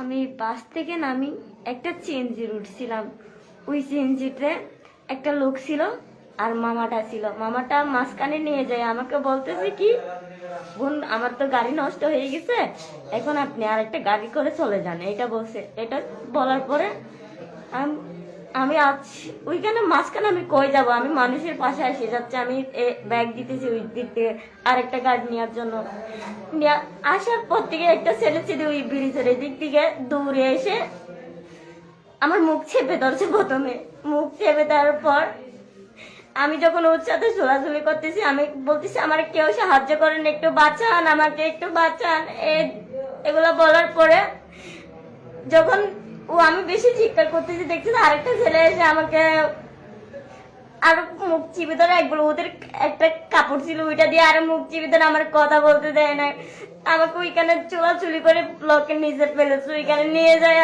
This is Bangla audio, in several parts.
আমি বাস থেকে নামি একটা চেঞ্জির উঠছিলাম ওই চেঞ্জিতে একটা লোক ছিল আর মামাটা ছিল। মামাটা মাঝখানে নিয়ে যায়, আমাকে বলতেছে কি, বোন, আমার তো গাড়ি নষ্ট হয়ে গেছে, এখন আপনি আর একটা গাড়ি করে চলে যান। এটা বলছে। এটা বলার পরে আম- আজ ওইখানে মাঝখানে আমি কই যাব? আমি মানুষের পাশে এসে যাচ্ছে, আমি ব্যাগ দিতেছি ওই দিক থেকে আরেকটা গাড়ি নেওয়ার জন্য। নিয়া- আসার পর থেকে একটা ছেলে ছিল ওই ব্রিজের দিক থেকে দৌড়ে এসে আমার মুখ চেপে ধরছে প্রথমে। মুখ চেপে দেওয়ার পর আমি যখন ওর সাথে ঝোলাঝুলি করতেছি, আমি বলতেছি, আমার কেউ সাহায্য করেন, একটু বাঁচান, আমাকে একটু বাঁচান। এগুলো বলার পরে যখন ও, আমি বেশি চিৎকার করতেছি, দেখছি যে আরেকটা ছেলে এসে আমাকে আর মুখ চিপে ধরে একবার ওদের একটা কাপড় ছিল, ওইটা দিয়ে আর মুখ চিপে ধরে আমার কথা বলতে দেয় না। আমাকে ওইখানে চুলাচুলি করে ব্লকের নিচে ফেলেছে, ওইখানে নিয়ে যায়।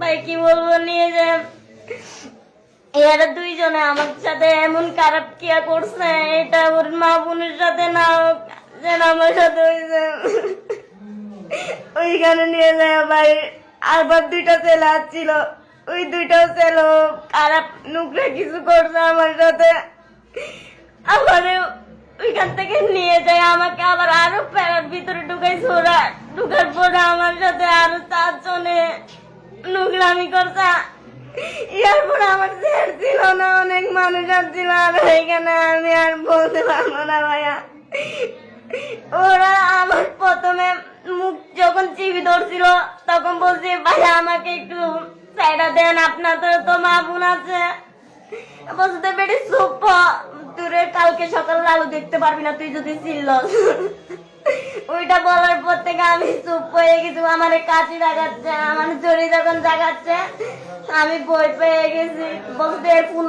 ভাই, কি বলব, নিয়ে যায়। এরা দুইজনে আমার সাথে এমন খারাপ কিয়া করছে, এটা ওর মা বোনের সাথে না যেন আমার সাথে ওইখানে নিয়ে যায়, ভাই। আবার দুইটা ছেলে আসছিল। ওই দুইটাও ছেলে খারাপ। নুকরে কিছু করছে আমার সাথে। আবার ওইখান থেকে নিয়ে যায়, আমাকে আবার আরও প্যারার ভিতরে ঢুকাইছে ওরা। ঢুকার পরে আমার সাথে আরও চারজনে নোংরামি করছে। ইয়ার পরে আমার ছেড় ছিল না, অনেক মানুষ আসছিল। আর এখানে আমি আর বলতে পারব না ভাইয়া। ওরা আমার প্রথমে মুখ যখন চিবি ধরছিল, তখন বলছি ভাইয়া আমাকে একটু সাইডা দেন, আপনার তো তো মা বোন আছে বলতে বেড়ে সুপ তোরে কালকে সকাল আলো দেখতে পারবি না, তুই যদি ছিল ওইটা বলার পর থেকে আমি চুপ হয়ে গেছি আমার কাছে জাগাচ্ছে আমার জড়ি যখন জাগাচ্ছে আমি বই পেয়ে গেছি। বলতে ফোন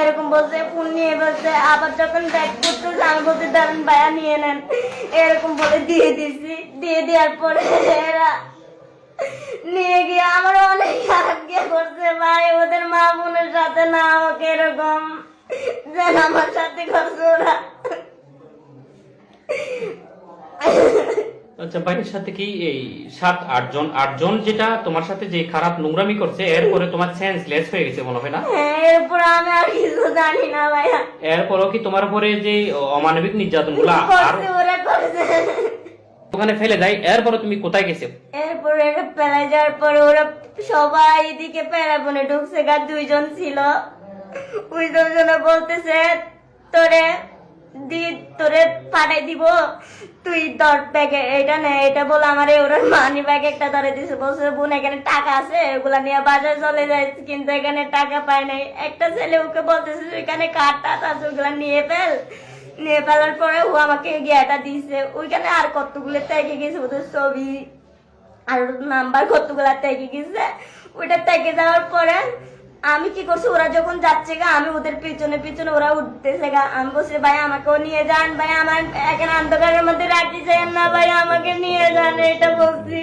এরকম বলছে ফোন নিয়ে বলছে। আবার যখন ব্যাগ করতেছে আমি দাঁড়ান ভাইয়া নিয়ে নেন। এরকম বলে দিয়ে দিছি। দিয়ে দেওয়ার পরে এরা নিয়ে গিয়ে আমার অনেক খারাপ গিয়ে করছে ভাই, ওদের মা বোনের সাথে না হোক এরকম। যেন আমার সাথে করছে ওরা। আচ্ছা বাড়ির সাথে কি এই সাত আটজন আটজন যেটা তোমার সাথে যে খারাপ নোংরামি করছে এরপরে তোমার সেন্সলেস হয়ে গেছে মনে হয় না? এরপর আমি আর কিছু জানি না ভাইয়া। এরপরও কি তোমার উপরে যে অমানবিক নির্যাতনগুলা আর ওখানে ফেলে দেয় এরপরে তুমি কোথায় গেছে? এরপরে এরা পেলা যাওয়ার পর ওরা সবাই এদিকে প্যারাবনে ঢুকছে গা দুইজন ছিল। ওই দুজনে বলতেছে তোরে দি তোরে পাঠাই দিব। তুই দর ব্যাগে, এটা নে, এটা বলে আমার ওরা মানি ব্যাগ একটা ধরে দিছে। বলছে, বোন, এখানে টাকা আছে, এগুলা নিয়ে বাজার চলে যায় কিন্তু এখানে টাকা পায় নাই। একটা ছেলে ওকে বলতেছে এখানে কার টাকা আছে, ওগুলা নিয়ে ফেল। নিয়ে ফেলার পরে ও আমাকে গিয়াটা দিছে। ওইখানে আর কতগুলো থেকে গেছে, ওদের ছবি আর নাম্বার কতগুলা থেকে গেছে, ওইটা থেকে যাওয়ার পরে আমি কি করছি? ওরা যখন যাচ্ছে গা, আমি ওদের পিছনে পিছনে ওরা উঠতেছে গা। আমি বলছি, ভাই, আমাকেও নিয়ে যান, ভাই, আমার এখানে অন্ধকারের মধ্যে রাখি যান না, ভাই, আমাকে নিয়ে যান, এটা বলছি।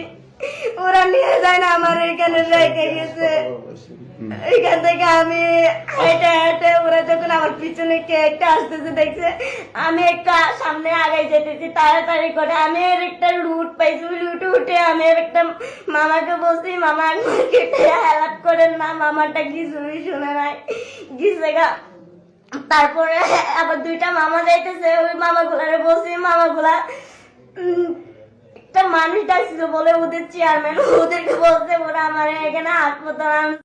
ওরা নিয়ে যায় না আমার এখানে রেখে গেছে? এখান থেকে আমি হেঁটে হেঁটে ওরা যখন আমার পিছনে কে একটা আসতেছে দেখছে আমি একটা সামনে আগে যেতেছি তাড়াতাড়ি করে আমি এর একটা পাইছি। উঠে আমি এর একটা মামাকে বলছি মামা আমাকে হেল্প করেন না মামাটা কিছুই শুনে নাই। গিয়ে গা। তারপরে আবার দুইটা মামা যাইতেছে ওই মামা গুলারে বলছি মামা গুলা উম, একটা মানুষ ডাকছিল বলে ওদের চেয়ারম্যান ওদেরকে বলতে ওরা আমার এখানে হাসপাতাল